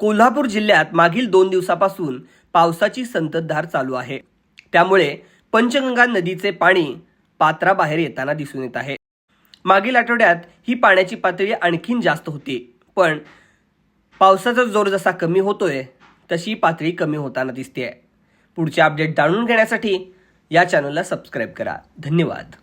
कोल्हापूर जिल्ह्यात मागील दोन दिवसापासून पावसाची संततधार चालू आहे. त्यामुळे पंचगंगा नदीचे पाणी पात्राबाहेर येताना दिसून येत आहे. मागील आठवड्यात ही पाण्याची पातळी आणखीन जास्त होती पण पावसाचा जोर जसा कमी होतोय तशी पातळी कमी होताना दिसते पुढचे अपडेट जाणून घेण्यासाठी या चॅनलला सबस्क्राईब करा. धन्यवाद.